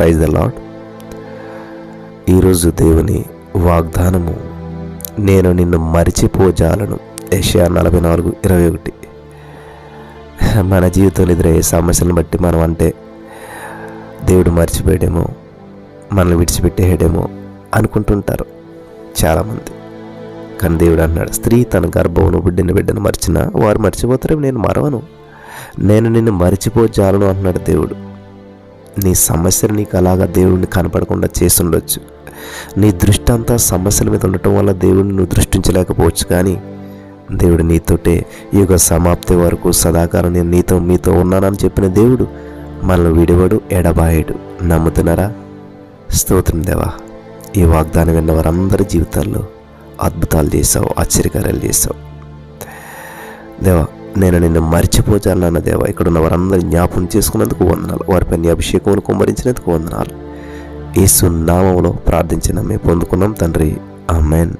Praise the lord ఈరోజు దేవుని వాగ్దానము నేను నిన్ను మరిచిపోజాలను. ఏషియా నలభై నాలుగు ఇరవై ఒకటి. మన జీవితంలో ఎదురయ్యే సమస్యలను బట్టి మనం అంటే దేవుడు మర్చిపోయాడేమో మనల్ని విడిచిపెట్టేయడేమో అనుకుంటుంటారు చాలామంది. కానీ దేవుడు అన్నాడు స్త్రీ తన గర్భమును బిడ్డను బిడ్డను మర్చినా వారు మర్చిపోతారు నేను మరవను. నేను నిన్ను మరిచిపోజాలను అన్నాడు దేవుడు. నీ సమస్యలు నీకు అలాగా దేవుడిని కనపడకుండా చేస్తుండొచ్చు. నీ దృష్టి అంతా సమస్యల మీద ఉండటం వల్ల దేవుడిని నువ్వు దృష్టించలేకపోవచ్చు కానీ దేవుడు నీతోటే యుగ సమాప్తి వరకు సదాకాలం నేను నీతో మీతో ఉన్నానని చెప్పిన దేవుడు మనల్ని విడివడు ఎడబాయడు. నమ్ముతున్నారా? స్తోత్రం దేవా. ఈ వాగ్దానం విన్న వారందరి జీవితాల్లో అద్భుతాలు చేసావు ఆశ్చర్యకార్యాలు చేసావు దేవా నేను నిన్ను అన్న దేవ ఇక్కడ ఉన్న వారందరి జ్ఞాపకం చేసుకున్నందుకు వందనాలు. వారిపై నీ అభిషేకమును కుమ్మరించినందుకు వందనాలు. ఈ నామంలో ప్రార్థించిన మేము పొందుకున్నాం తండ్రి. ఆమెన్.